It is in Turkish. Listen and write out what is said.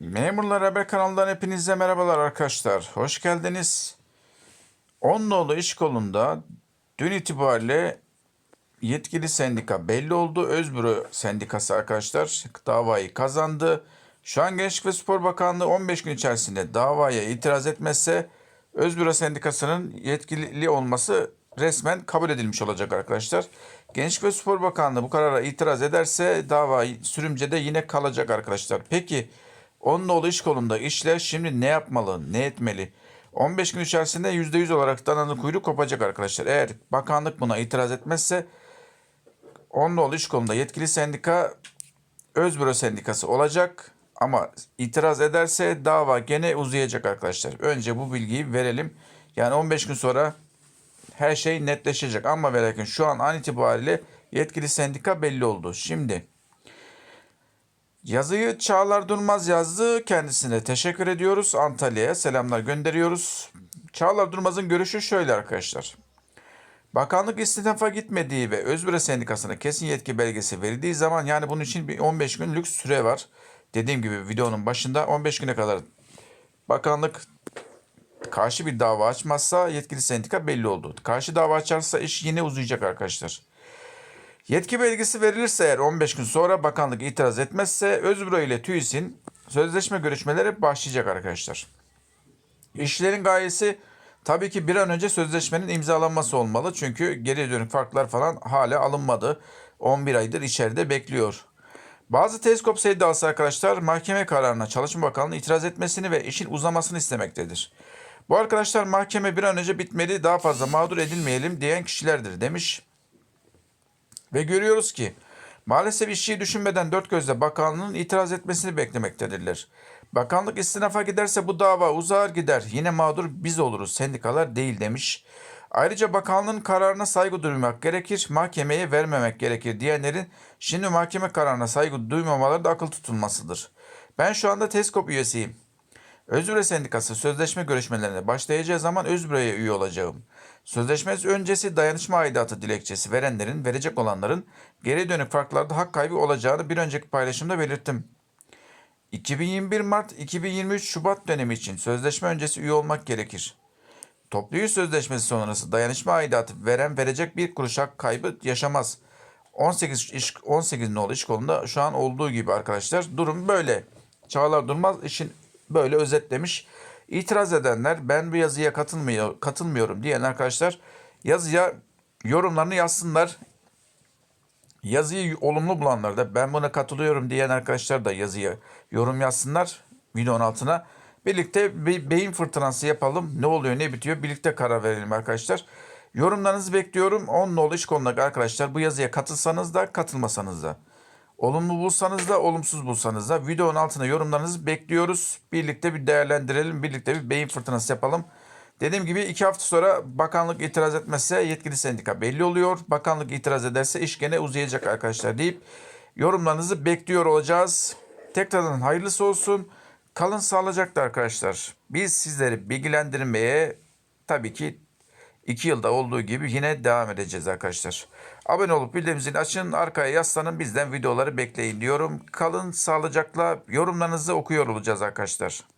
Memurlar Haber kanalından hepinize merhabalar arkadaşlar. Hoş geldiniz. 10 nolu iş kolunda dün itibariyle yetkili sendika belli oldu. Özbüro Sendikası arkadaşlar davayı kazandı. Şu an Gençlik ve Spor Bakanlığı 15 gün içerisinde davaya itiraz etmezse Özbüro Sendikası'nın yetkili olması resmen kabul edilmiş olacak arkadaşlar. Gençlik ve Spor Bakanlığı bu karara itiraz ederse dava sürümcede yine kalacak arkadaşlar. Peki 10 nolu iş kolunda işler şimdi ne yapmalı, ne etmeli? 15 gün içerisinde %100 olarak dananın kuyruğu kopacak arkadaşlar. Eğer bakanlık buna itiraz etmezse 10 nolu iş kolunda yetkili sendika Özbüro Sendikası olacak. Ama itiraz ederse dava gene uzayacak arkadaşlar. Önce bu bilgiyi verelim. Yani 15 gün sonra her şey netleşecek. Ama ve lakin şu an an itibariyle yetkili sendika belli oldu. Şimdi yazıyı Çağlar Durmaz yazdı. Kendisine teşekkür ediyoruz. Antalya'ya selamlar gönderiyoruz. Çağlar Durmaz'ın görüşü şöyle arkadaşlar. Bakanlık istifa gitmediği ve Özbüre Sendikası'na kesin yetki belgesi verildiği zaman yani bunun için bir 15 günlük süre var. Dediğim gibi videonun başında 15 güne kadar bakanlık karşı bir dava açmazsa yetkili sendika belli oldu. Karşı dava açarsa iş yine uzayacak arkadaşlar. Yetki belgesi verilirse eğer 15 gün sonra bakanlık itiraz etmezse Özbüro ile TÜİS'in sözleşme görüşmeleri başlayacak arkadaşlar. İşlerin gayesi tabii ki bir an önce sözleşmenin imzalanması olmalı. Çünkü geri dönük farklar falan hala alınmadı. 11 aydır içeride bekliyor. Bazı teleskop sevdalısı arkadaşlar mahkeme kararına Çalışma Bakanlığı itiraz etmesini ve işin uzamasını istemektedir. Bu arkadaşlar mahkeme bir an önce bitmeli daha fazla mağdur edilmeyelim diyen kişilerdir demiş. Ve görüyoruz ki maalesef işçiyi düşünmeden dört gözle bakanlığın itiraz etmesini beklemektedirler. Bakanlık istinafa giderse bu dava uzar gider. Yine mağdur biz oluruz sendikalar değil demiş. Ayrıca bakanlığın kararına saygı duymak gerekir, mahkemeye vermemek gerekir diyenlerin şimdi mahkeme kararına saygı duymamaları da akıl tutulmasıdır. Ben şu anda TESKOP üyesiyim. Özbüre Sendikası sözleşme görüşmelerine başlayacağı zaman Özbüre'ye üye olacağım. Sözleşme öncesi dayanışma aidatı dilekçesi verenlerin, verecek olanların geri dönük farklarda hak kaybı olacağını bir önceki paylaşımda belirttim. 2021 Mart 2023 Şubat dönemi için sözleşme öncesi üye olmak gerekir. Toplu üye sözleşmesi sonrası dayanışma aidatı veren verecek bir kuruş hak kaybı yaşamaz. 18 iş 18 nolu iş kolunda şu an olduğu gibi arkadaşlar durum böyle. Çağlar Durmaz işin böyle özetlemiş. İtiraz edenler ben bu yazıya katılmıyor, katılmıyorum diyen arkadaşlar yazıya yorumlarını yazsınlar. Yazıyı olumlu bulanlar da ben buna katılıyorum diyen arkadaşlar da yazıya yorum yazsınlar videonun altına. Birlikte bir beyin fırtınası yapalım. Ne oluyor ne bitiyor birlikte karar verelim arkadaşlar. Yorumlarınızı bekliyorum. 10 nolu iş konudaki arkadaşlar bu yazıya katılsanız da katılmasanız da. Olumlu bulsanız da olumsuz bulsanız da videonun altına yorumlarınızı bekliyoruz. Birlikte bir değerlendirelim. Birlikte bir beyin fırtınası yapalım. Dediğim gibi iki hafta sonra bakanlık itiraz etmezse yetkili sendika belli oluyor. Bakanlık itiraz ederse iş gene uzayacak arkadaşlar deyip yorumlarınızı bekliyor olacağız. Tekrardan hayırlısı olsun. Kalın sağlıcakla arkadaşlar. Biz sizleri bilgilendirmeye tabii ki 2 yılda olduğu gibi yine devam edeceğiz arkadaşlar. Abone olup bildirimimizi açın, arkaya yaslanın, bizden videoları bekleyin diyorum. Kalın sağlıcakla yorumlarınızı okuyor olacağız arkadaşlar.